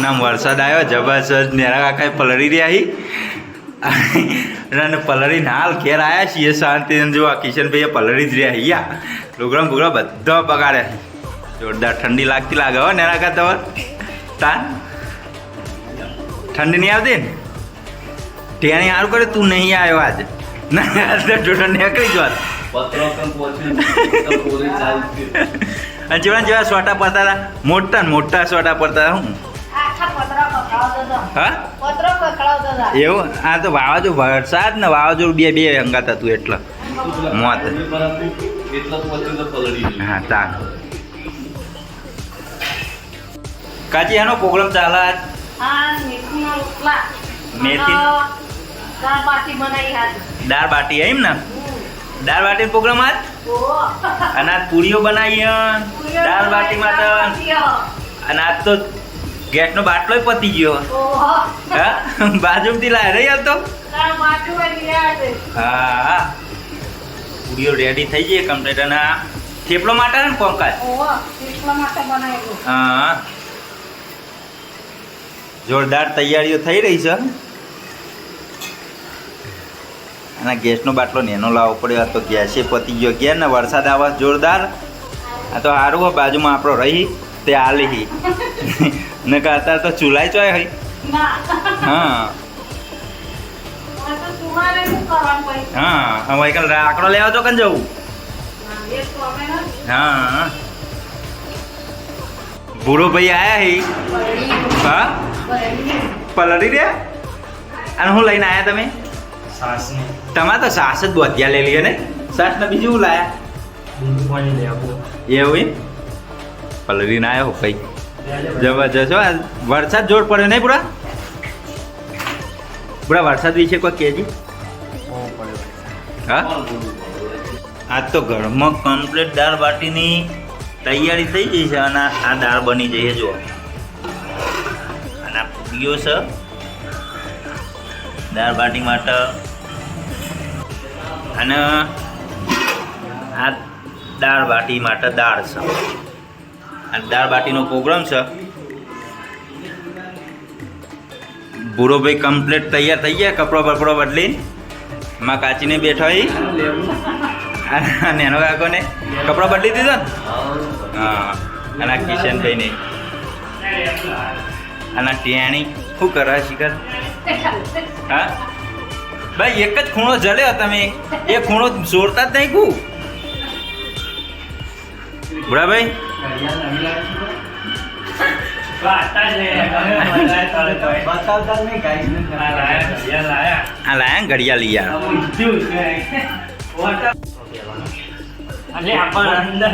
પૂનમ વરસાદ આવ્યો જબરજસ્ત નેરા કાકાએ પલળી રહ્યા હી. અને પલળી હાલ ઘેર આવ્યા છીએ શાંતિ જો આ કિશનભાઈએ પલળી જ રહ્યા હિયા લુગડા બુગડા બધા બગાડ્યા જોરદાર ઠંડી લાગતી લાગે હો નેરા કા તમાર. તાન? ઠંડી નહીં આવતી ને? ટેણી સારું કરે તું નહીં આવ્યો આજે. નીકળી ચાલતી. અને જેવા જેવા સોટા પડતા હતા મોટા મોટા સોટા પડતા હું. હા. એવું? આ તો વાવાઝોડું વરસાદ ને વાવાઝોડું બે બે હંગાત હતું એટલે. મોત. હા તા કાચી એનો પ્રોગ્રામ ચાલે. મેથી? દાળ બાટી બાટી એમ ને? દાળ બાટીનો પ્રોગ્રામ આજ? અને આજ પૂરીઓ બનાવી દાળ બાટી માટે અને આજ તો ગેસનો બાટલો પતી ગયો. હા? બાજુમાંથી લાય. રહી હાલ તો દાળ બાટી બની ગયા છે. હા. પૂરીઓ રેડી થઈ ગઈ. કમ્પ્લીટ અને થેપલો માટે ને કોંકાજ. હા. જોરદાર તૈયારીઓ થઈ રહી છે. અને ગેસનો બાટલો નેનો લાવવો પડ્યો. તો ગેસે પતી ગયો ઘેર ને વરસાદ આવે જોરદાર. આ તો સારું બાજુમાં આપણો રહી. તે આલી ને અત્યારે તો ચૂલાય ચોય હઈ. હા હા. હવે તો સુવારે શું કરવાનું પછી? હા હવે કાલ આંકડો લેવા તો કન જવું? ના, એ તો અમે નથી. હા. ભૂરો ભાઈ આયા હી. હા? પલડી દે રહ્યા? અને હું લઈને આયા તમે? તમારે તો સાસ જ બોધ્યા લઈ લઈએ ને? સાસ ને બીજું લાયા? એવું એમ? પલળીને આવ્યો ભાઈ. જબરજસ્ત. વરસાદ જોર પડ્યો નહીં પૂરા? પૂરા વરસાદ વિશે કોઈ કહેજી. હા? આજ તો ઘરમાં કમ્પ્લીટ દાળ બાટીની તૈયારી થઈ ગઈ છે અને આ દાળ બની જઈએ જુઓ. અને આ પૂરીઓ છે. દાળ બાટી માટે. અને આ દાળ બાટી માટે દાળ છે. આ દાળ બાટીનો પ્રોગ્રામ છે. ભૂરો ભાઈ કમ્પ્લીટ તૈયાર થઈ ગયા, કપડો બપડો બદલીને માં કાચીને બેઠો અને એનો કાકોને કપડો બદલી દીધો ને? હા, અને આ કિશનભાઈ ને અને ટિયાણી, શું કરે શિખર? હા? ભાઈ, એક જ ખૂણો જલ્યો તમે. એ ખૂણો જોડતા જ નહીં કું? બુડાભાઈ બતાવતા જ નહીં ગાઈસ ને આ લાયા ને ઘડિયાળ લઈ આવ્યા અલે આપણ અંદર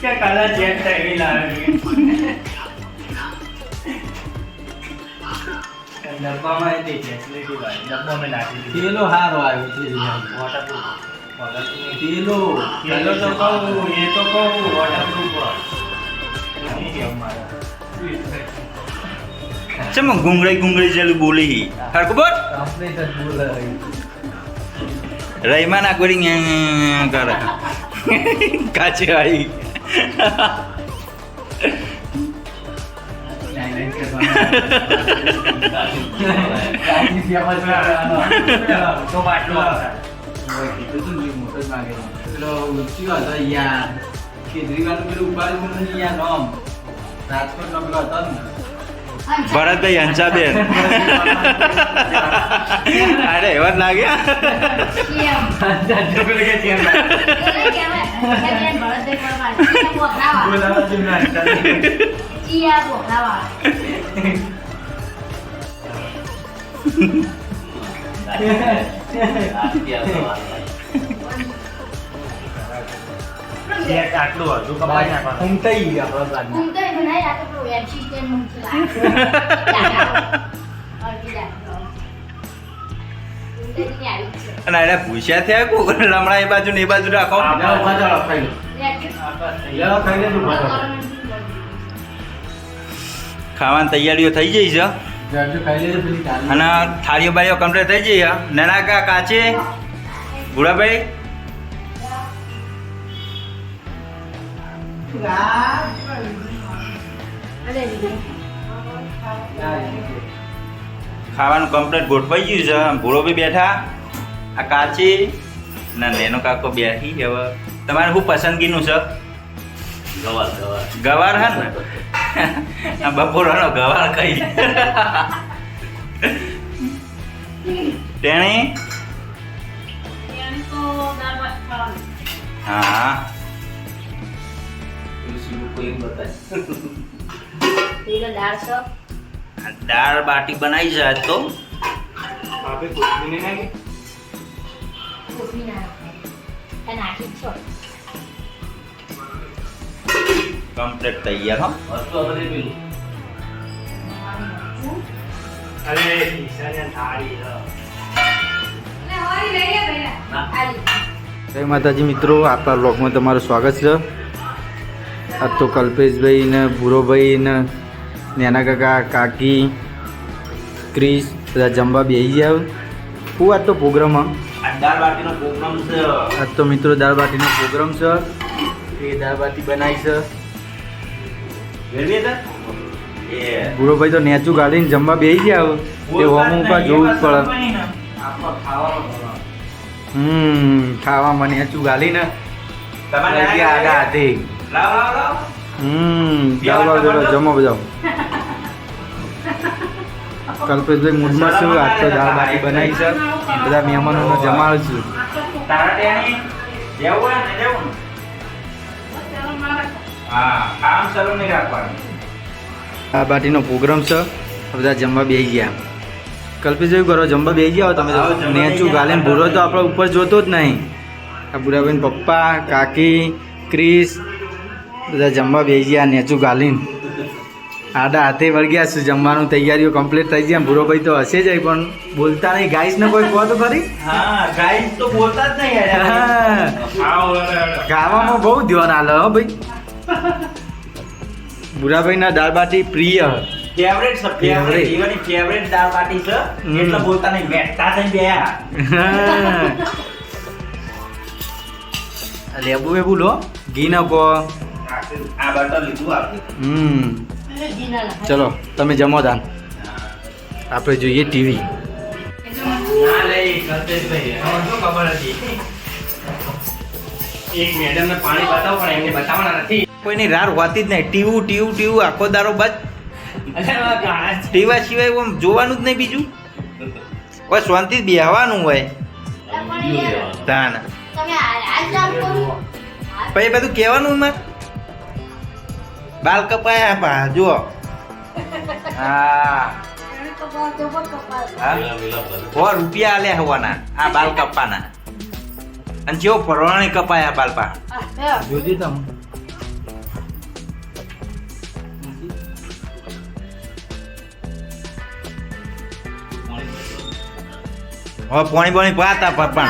કે કલર ચેન્જ થઈ ગઈ લાગે ડબ્બામાં એ દે ફેસિલિટી વાળી ડબ્બામાં નાખી દીધી પેલો હારો આવ્યો છે વોટરપ્રૂફ પેલો પેલો તો કહું એ તો કહું વોટરપ્રૂફ નહીં કેવું મારે ચમ ગુંગળી ગુંગળી જેલું બોલી હી હરકુ બોલ કમ્પ્લીટ જ બોલે રહીમાન આકબરી ન્યા કરે હતો યાર. કેજરીવાલ પેલું ઉપાડી મને યાર નોમ. રાજકોટ નો પેલો હતો ને. ભરતભાઈ હંસાબેન અરે એવા જ લાગ્યા કેમ? કે. એક આટલું હતું કપાઈ નાખવાનું ઊંઘતાઈ ગઈ આપણો તો લાગે. અને એને પૂછ્યા થયા કોક? રમણા એ બાજુ ને એ બાજુ રાખો જાઓ ઊભા ચાલો ખાઈ લે, ખાઈ લેજો ઊભા ખાવાની તૈયારીઓ થઈ જઈ છે. અને થાળીઓ બાળીઓ કમ્પ્લીટ થઈ જઈ નાના કા કાચે ભૂરાભાઈ? ખાવાનું કમ્પ્લીટ ગોઠવાઈ ગયું છે. ભૂરો બી બેઠા. આ કાચી. ના નેનો કાકો બેઠી હવે. તમારે શું પસંદગીનું છે? ગવાર ગવાર. ગવાર હે ને? આ બપોરનો ગવાર કઈ તેણી? હા. એમ દાળ છે આ દાળ બાટી બનાવી જાય તો? આપણે કોથમીર નાખી કોથમીર ના નાખી. છો કમ્પ્લીટ તૈયાર હો. વસ્તુ આપણે પેલું અરે ઈશાને થાળી જય માતાજી મિત્રો આપણા બ્લોગમાં તમારું સ્વાગત છે. આ તો કલ્પેશભાઈ ને ભૂરોભાઈ ને નેના કાકા કાકી ક્રિશ બધા જમવા બેસી ગયા હું આજ તો પ્રોગ્રામ આજ તો મિત્રો દાળ બાટીનો પ્રોગ્રામ છે. એ દાળ બાટી બનાવી છે. ભૂરોભાઈ તો નેચું ગાડીને જમવા બેસી ગયા એ હોમ ઉપર જોવું જ પડે. હમ ખાવામાં નેચું ગાલીને તમારે આગળ હાથે લાવ લાવ લાવ હમ જમો બધા કલ્પેશભાઈ મૂડમાં છું આજ તો દાળ બાટી બનાવી છે. બધા મહેમાનોને જમાડું છું તારા ટેણી જેવું હોય ને જેવું હા કામ શરૂ નહીં રાખવાનું દાળ બાટીનો પ્રોગ્રામ છે. બધા જમવા બેસી ગયા. કલ્પેશભાઈ કરો? જમવા બેસી ગયા તમે નેચું ગાલે. ભૂરો તો આપણે ઉપર જોતો જ નહીં. આ બુરાબેન પપ્પા કાકી ક્રિસ બધા જમવા બે ગયા નેચું ગાલીને. આડા હાથે વળગ્યા છું જમવાનું તૈયારીઓ કમ્પ્લીટ થઈ ગયા. ભૂરોભાઈ તો હશે જ પણ બોલતા નહીં. ગાઈસ ને કોઈ કહો તો ખરી? હા ગાઈસ તો બોલતા જ નહીં યાર. હા. આવો અરે, અરે. ખાવામાં બહુ ધ્યાન આલે હો ભાઈ. ભૂરાભાઈ ના દાળ બાટી પ્રિય. ફેવરેટ છે ફેવરેટ જીવનની ફેવરેટ દાળ બાટી છે. હમ. એટલે બોલતા નહીં. બેઠતા થઈ ગયા. લેબુ વેબુ લો ઘી નાખો. આ બટર લીધું આપણે હમ. ચલો તમે જમો દાન. આપણે જોઈએ ટીવી. ના લે કલ્પેશભાઈ હવે શું ખબર હતી એક મેડમને પાણી બતાવો પણ એમને બતાવવાના નથી. કોઈની રાર હોતી જ નહીં. ટીવું ટીવું ટીવું આખો દારો બસ. ટીવા સિવાય આમ જોવાનું જ નહીં બીજું? કોઈ શાંતિ બેહવાનું હોય. તાન પછી બધું કહેવાનું માર બાલ કપાયા પા જુઓ હા. હા રૂપિયા આલ્યા હોવાના આ બાલ કપાના અને જેવો ફરવાણી કપાયા બાલ પા લ્યો. તમે હવે પોણી પોણી પાતા પપ્પા